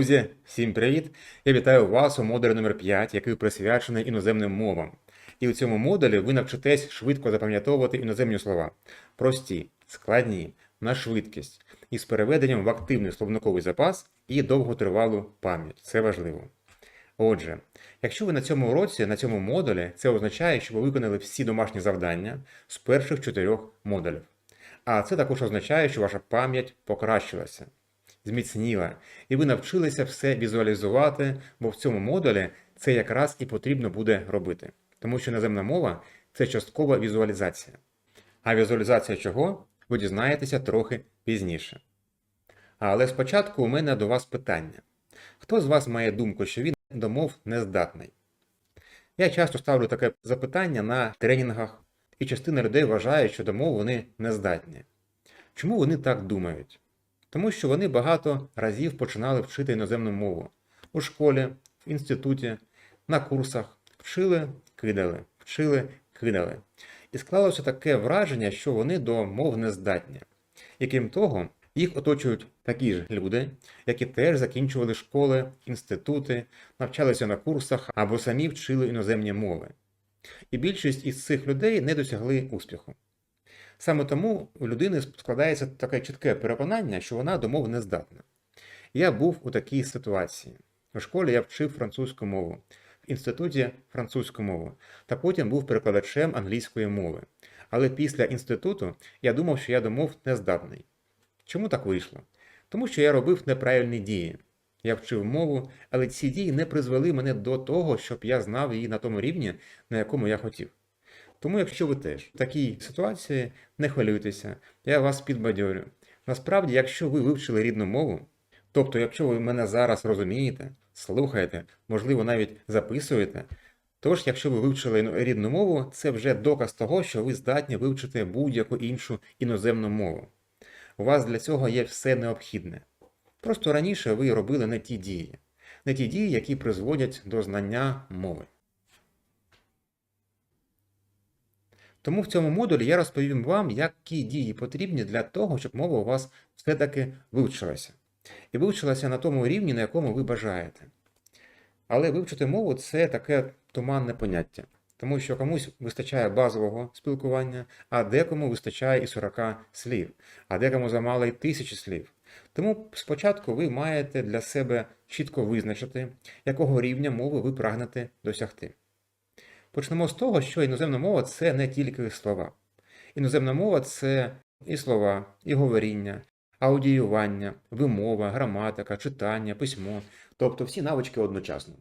Друзі, всім привіт! Я вітаю вас у модулі номер 5 який присвячений іноземним мовам. І у цьому модулі ви навчитесь швидко запам'ятовувати іноземні слова. Прості, складні, на швидкість, із переведенням в активний словниковий запас і довготривалу пам'ять. Це важливо. Отже, якщо ви на цьому уроці, на цьому модулі, це означає, що ви виконали всі домашні завдання з перших чотирьох модулів. А це також означає, що ваша пам'ять покращилася, зміцніла, і ви навчилися все візуалізувати, бо в цьому модулі це якраз і потрібно буде робити. Тому що наземна мова це часткова візуалізація. А візуалізація чого ви дізнаєтеся трохи пізніше. Але спочатку у мене до вас питання. Хто з вас має думку, що він до мов не здатний? Я часто ставлю таке запитання на тренінгах, і частина людей вважає, що до мов вони не здатні. Чому вони так думають? Тому що вони багато разів починали вчити іноземну мову у школі, в інституті, на курсах, вчили, кидали, вчили, кидали. І склалося таке враження, що вони до мов не здатні. І крім того, їх оточують такі ж люди, які теж закінчували школи, інститути, навчалися на курсах або самі вчили іноземні мови. І більшість із цих людей не досягли успіху. Саме тому у людини складається таке чітке переконання, що вона до мови не здатна. Я був у такій ситуації. У школі я вчив французьку мову, в інституті французьку мову, та потім був перекладачем англійської мови. Але після інституту я думав, що я до мов не здатний. Чому так вийшло? Тому що я робив неправильні дії. Я вчив мову, але ці дії не призвели мене до того, щоб я знав її на тому рівні, на якому я хотів. Тому, якщо ви теж в такій ситуації, не хвилюйтеся, я вас підбадьорю. Насправді, якщо ви вивчили рідну мову, тобто, якщо ви мене зараз розумієте, слухаєте, можливо, навіть записуєте, тож, якщо ви вивчили рідну мову, це вже доказ того, що ви здатні вивчити будь-яку іншу іноземну мову. У вас для цього є все необхідне. Просто раніше ви робили не ті дії, не ті дії, які призводять до знання мови. Тому в цьому модулі я розповім вам, які дії потрібні для того, щоб мова у вас все-таки вивчилася. І вивчилася на тому рівні, на якому ви бажаєте. Але вивчити мову це таке туманне поняття, тому що комусь вистачає базового спілкування, а декому вистачає і 40 слів, а декому замало і тисячі слів. Тому спочатку ви маєте для себе чітко визначити, якого рівня мови ви прагнете досягти. Почнемо з того, що іноземна мова це не тільки слова. Іноземна мова це і слова, і говоріння, аудіювання, вимова, граматика, читання, письмо, тобто всі навички одночасно.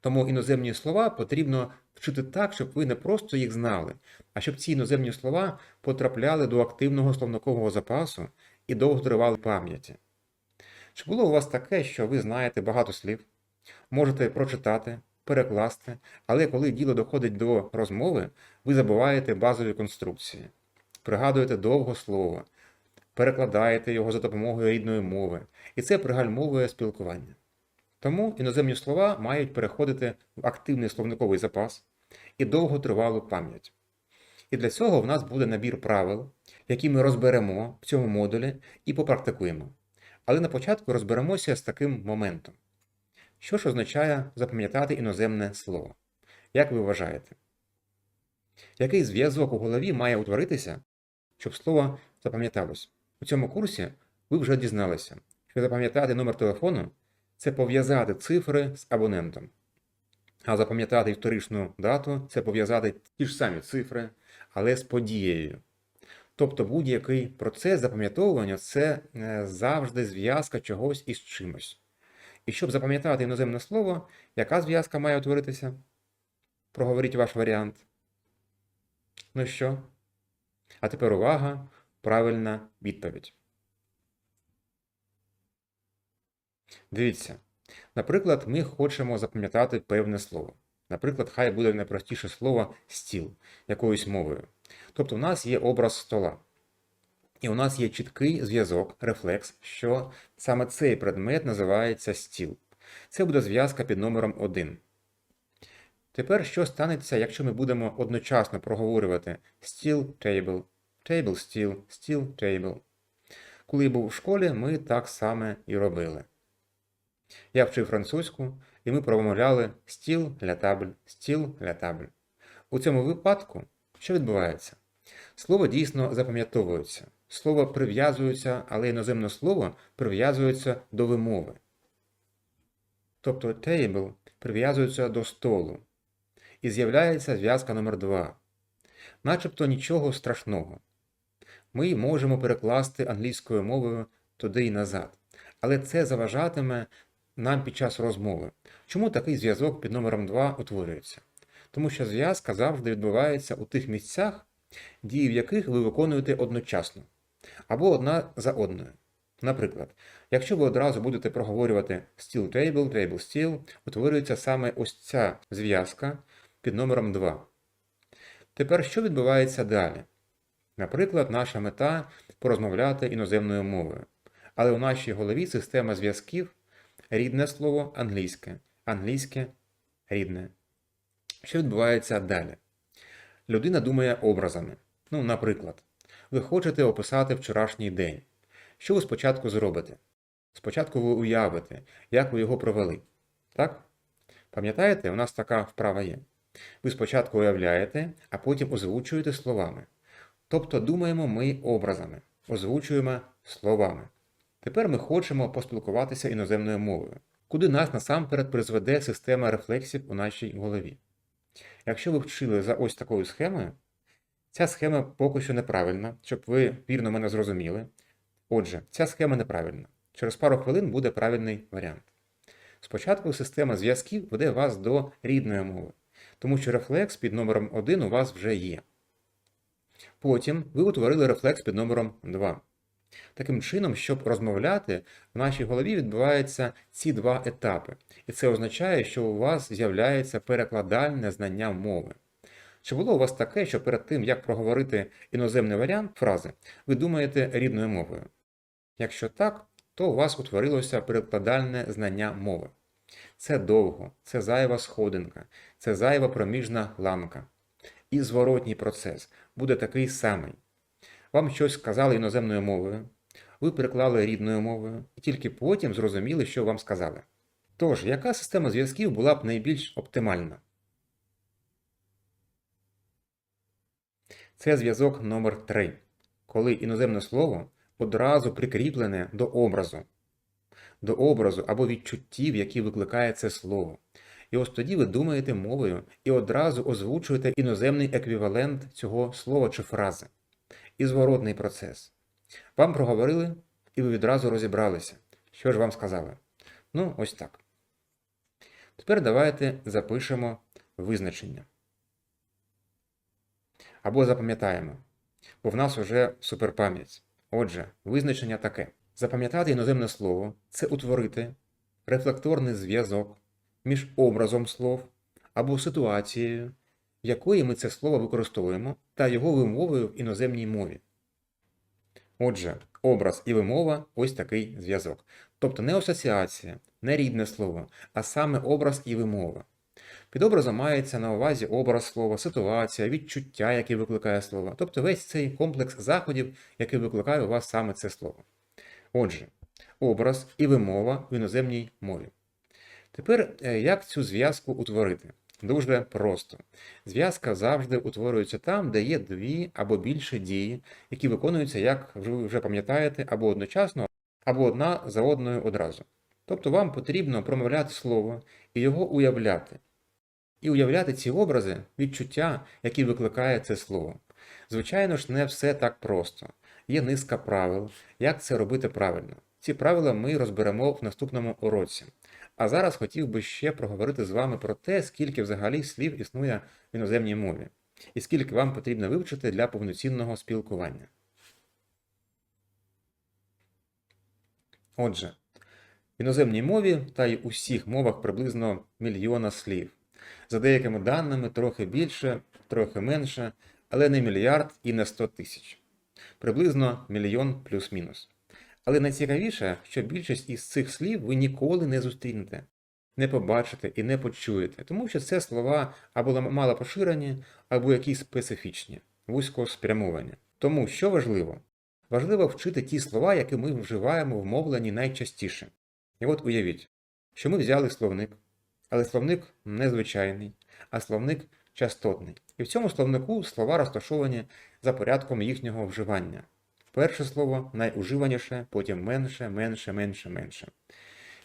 Тому іноземні слова потрібно вчити так, щоб ви не просто їх знали, а щоб ці іноземні слова потрапляли до активного словникового запасу і довго тривали пам'яті. Чи було у вас таке, що ви знаєте багато слів, можете прочитати, перекласти, але коли діло доходить до розмови, ви забуваєте базові конструкції, пригадуєте довго слово, перекладаєте його за допомогою рідної мови, і це пригальмовує спілкування. Тому іноземні слова мають переходити в активний словниковий запас і довготривалу пам'ять. І для цього в нас буде набір правил, які ми розберемо в цьому модулі і попрактикуємо. Але на початку розберемося з таким моментом. Що ж означає запам'ятати іноземне слово? Як ви вважаєте? Який зв'язок у голові має утворитися, щоб слово запам'яталось? У цьому курсі ви вже дізналися, що запам'ятати номер телефону це пов'язати цифри з абонентом. А запам'ятати історичну дату це пов'язати ті ж самі цифри, але з подією. Тобто будь-який процес запам'ятовування це е, завжди зв'язка чогось із чимось. І щоб запам'ятати іноземне слово, яка зв'язка має утворитися? Проговоріть ваш варіант. Ну що? А тепер увага, правильна відповідь. Дивіться. Наприклад, ми хочемо запам'ятати певне слово. Наприклад, хай буде найпростіше слово стіл якоюсь мовою. Тобто, у нас є образ стола. І у нас є чіткий зв'язок, рефлекс, що саме цей предмет називається стіл. Це буде зв'язка під номером 1. Тепер що станеться, якщо ми будемо одночасно проговорювати стіл, table, table, стіл, стіл, table. Коли я був у школі, ми так само і робили. Я вчив французьку, і ми промовляли стіл ля табль, стіл ля табль. У цьому випадку що відбувається? Слово дійсно запам'ятовується. Слово прив'язується, але іноземне слово прив'язується до вимови. Тобто table прив'язується до столу. І з'являється зв'язка номер 2 Начебто нічого страшного. Ми можемо перекласти англійською мовою туди і назад. Але це заважатиме нам під час розмови. Чому такий зв'язок під номером 2 утворюється? Тому що зв'язка завжди відбувається у тих місцях, дії в яких ви виконуєте одночасно, або одна за одною. Наприклад, якщо ви одразу будете проговорювати steel table, table steel, утворюється саме ось ця зв'язка під номером 2. Тепер що відбувається далі? Наприклад, наша мета порозмовляти іноземною мовою. Але у нашій голові система зв'язків рідне слово англійське, англійське рідне. Що відбувається далі? Людина думає образами. Ну, наприклад, ви хочете описати вчорашній день. Що ви спочатку зробите? Спочатку ви уявите, як ви його провели. Так? Пам'ятаєте, у нас така вправа є. Ви спочатку уявляєте, а потім озвучуєте словами. Тобто думаємо ми образами, озвучуємо словами. Тепер ми хочемо поспілкуватися іноземною мовою, куди нас насамперед призведе система рефлексів у нашій голові. Якщо ви вчили за ось такою схемою, ця схема поки що неправильна, щоб ви вірно мене зрозуміли. Отже, ця схема неправильна. Через пару хвилин буде правильний варіант. Спочатку система зв'язків веде вас до рідної мови, тому що рефлекс під номером 1 у вас вже є. Потім ви утворили рефлекс під номером 2. Таким чином, щоб розмовляти, в нашій голові відбуваються ці два етапи. І це означає, що у вас з'являється перекладальне знання мови. Чи було у вас таке, що перед тим, як проговорити іноземний варіант фрази, ви думаєте рідною мовою? Якщо так, то у вас утворилося перекладальне знання мови. Це довго, це зайва сходинка, це зайва проміжна ланка. І зворотній процес буде такий самий. Вам щось сказали іноземною мовою, ви переклали рідною мовою, і тільки потім зрозуміли, що вам сказали. Тож, яка система зв'язків була б найбільш оптимальна? Це зв'язок номер 3 коли іноземне слово одразу прикріплене до образу, до образу або відчуттів, які викликає це слово. І ось тоді ви думаєте мовою і одразу озвучуєте іноземний еквівалент цього слова чи фрази. І зворотний процес. Вам проговорили, і ви відразу розібралися. Що ж вам сказали? Ну, ось так. Тепер давайте запишемо визначення. Або запам'ятаємо, бо в нас вже суперпам'ять. Отже, визначення таке: запам'ятати іноземне слово це утворити рефлекторний зв'язок між образом слов або ситуацією, в якої ми це слово використовуємо, та його вимовою в іноземній мові. Отже, образ і вимова ось такий зв'язок. Тобто не асоціація, не рідне слово, а саме образ і вимова. Під образом мається на увазі образ слова, ситуація, відчуття, яке викликає слово, тобто весь цей комплекс заходів, який викликає у вас саме це слово. Отже, образ і вимова в іноземній мові. Тепер е, як цю зв'язку утворити? Дуже просто. Зв'язка завжди утворюється там, де є дві або більше дії, які виконуються, як ви вже пам'ятаєте, або одночасно, або одна за одною одразу. Тобто вам потрібно промовляти слово і його уявляти. І уявляти ці образи, відчуття, які викликає це слово. Звичайно ж, не все так просто. Є низка правил, як це робити правильно. Ці правила ми розберемо в наступному уроці. А зараз хотів би ще проговорити з вами про те, скільки взагалі слів існує в іноземній мові, і скільки вам потрібно вивчити для повноцінного спілкування. Отже, в іноземній мові та й у всіх мовах приблизно мільйона слів. За деякими даними, трохи більше, трохи менше, але не мільярд і не 100 тисяч. Приблизно мільйон плюс-мінус. Але найцікавіше, що більшість із цих слів ви ніколи не зустрінете, не побачите і не почуєте, тому що це слова або мало поширені, або якісь специфічні, вузько спрямовані. Тому що важливо? Важливо вчити ті слова, які ми вживаємо в мовленні найчастіше. І от уявіть, що ми взяли словник, але словник незвичайний, а словник частотний. І в цьому словнику слова розташовані за порядком їхнього вживання. Перше слово найуживаніше, потім менше, менше, менше, менше.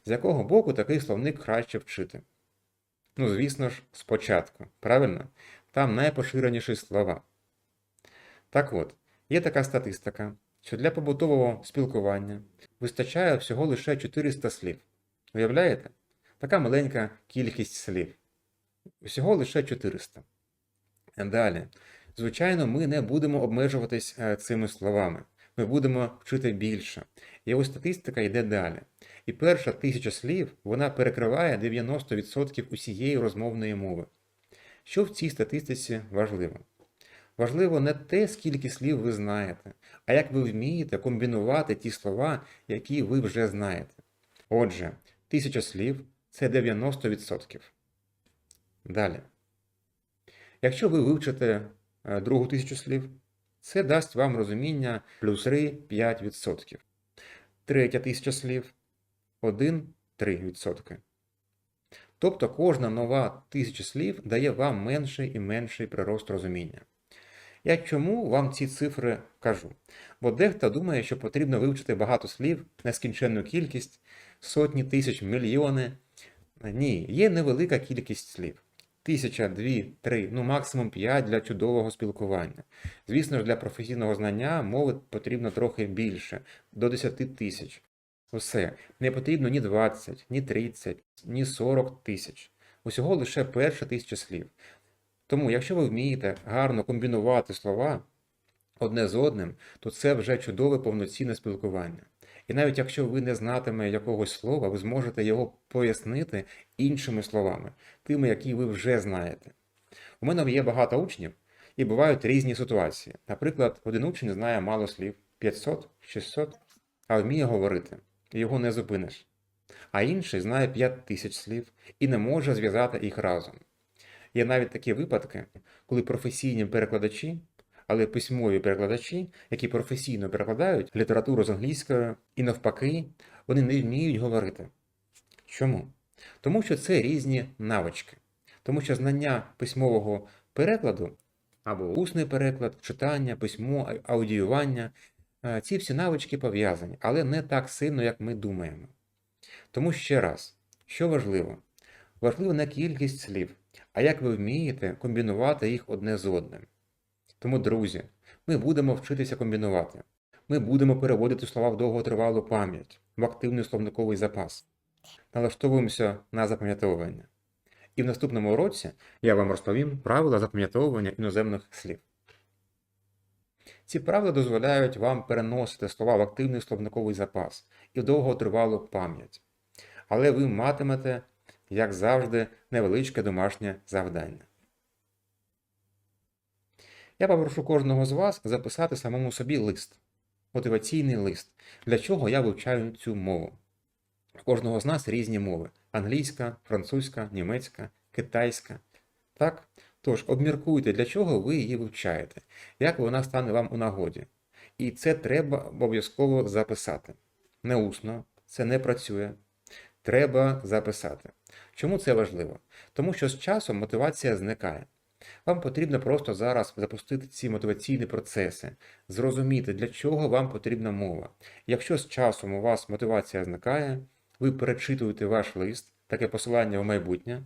З якого боку такий словник краще вчити? Ну, звісно ж, спочатку. Правильно? Там найпоширеніші слова. Так от, є така статистика, що для побутового спілкування вистачає всього лише 400 слів. Уявляєте? Така маленька кількість слів. Всього лише 400. Далі. Звичайно, ми не будемо обмежуватись е, цими словами. Ми будемо вчити більше. І ось статистика йде далі. І перша тисяча слів вона перекриває 90% усієї розмовної мови. Що в цій статистиці важливо? Важливо не те, скільки слів ви знаєте, а як ви вмієте комбінувати ті слова, які ви вже знаєте. Отже, тисяча слів це 90%. Далі. Якщо ви вивчите е, другу тисячу слів, це дасть вам розуміння плюс 3-5%. Третя тисяча слів 1-3%. Тобто кожна нова тисяча слів дає вам менший і менший прирост розуміння. Я чому вам ці цифри кажу? Бо дехто думає, що потрібно вивчити багато слів, нескінченну кількість, сотні тисяч, мільйони. Ні, є невелика кількість слів. Тисяча, дві, три, ну максимум п'ять для чудового спілкування. Звісно ж, для професійного знання мови потрібно трохи більше, до 10 тисяч. Усе. Не потрібно ні 20, ні 30, ні 40 тисяч. Усього лише перша тисяча слів. Тому, якщо ви вмієте гарно комбінувати слова одне з одним, то це вже чудове повноцінне спілкування. І навіть якщо ви не знатиме якогось слова, ви зможете його пояснити іншими словами, тими, які ви вже знаєте. У мене є багато учнів, і бувають різні ситуації. Наприклад, один учень знає мало слів 500, 600, а вміє говорити, і його не зупиниш. А інший знає 5 тисяч слів і не може зв'язати їх разом. Є навіть такі випадки, коли професійні перекладачі, але письмові перекладачі, які професійно перекладають літературу з англійської, і навпаки, вони не вміють говорити. Чому? Тому що це різні навички. Тому що знання письмового перекладу або усний переклад, читання, письмо, аудіювання е, ці всі навички пов'язані, але не так сильно, як ми думаємо. Тому ще раз, що важливо? Важливо не кількість слів, а як ви вмієте комбінувати їх одне з одним. Тому, друзі, ми будемо вчитися комбінувати. Ми будемо переводити слова в довготривалу пам'ять, в активний словниковий запас. Налаштовуємося на запам'ятовування. І в наступному уроці я вам розповім правила запам'ятовування іноземних слів. Ці правила дозволяють вам переносити слова в активний словниковий запас і в довготривалу пам'ять. Але ви матимете, як завжди, невеличке домашнє завдання. Я попрошу кожного з вас записати самому собі лист, мотиваційний лист, для чого я вивчаю цю мову. У кожного з нас різні мови: англійська, французька, німецька, китайська. Так? Тож, обміркуйте, для чого ви її вивчаєте, як вона стане вам у нагоді. І це треба обов'язково записати. Не усно, це не працює. Треба записати. Чому це важливо? Тому що з часом мотивація зникає. Вам потрібно просто зараз запустити ці мотиваційні процеси, зрозуміти, для чого вам потрібна мова. Якщо з часом у вас мотивація зникає, ви перечитуєте ваш лист, таке посилання в майбутнє,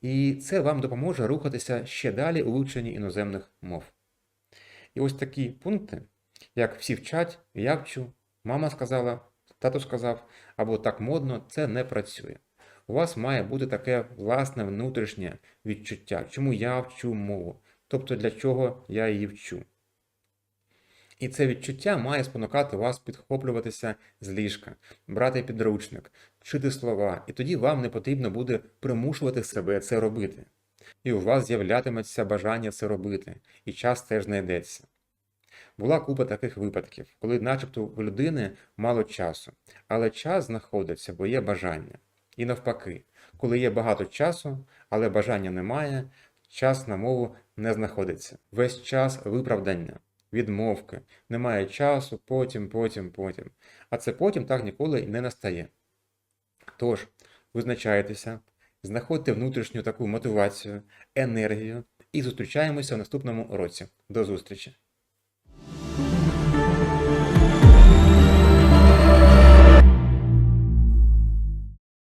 і це вам допоможе рухатися ще далі у вивченні іноземних мов. І ось такі пункти, як всі вчать, я вчу, мама сказала, тато сказав, або так модно, це не працює у вас має бути таке власне внутрішнє відчуття, чому я вчу мову, тобто для чого я її вчу. І це відчуття має спонукати вас підхоплюватися з ліжка, брати підручник, вчити слова, і тоді вам не потрібно буде примушувати себе це робити. І у вас з'являтиметься бажання це робити, і час теж знайдеться. Була купа таких випадків, коли, начебто, у людини мало часу, але час знаходиться, бо є бажання. І навпаки, коли є багато часу, але бажання немає, час на мову не знаходиться. Весь час виправдання, відмовки, немає часу, потім, потім, потім. А це потім так ніколи і не настає. Тож, визначайтеся, знаходьте внутрішню таку мотивацію, енергію і зустрічаємося в наступному уроці. До зустрічі!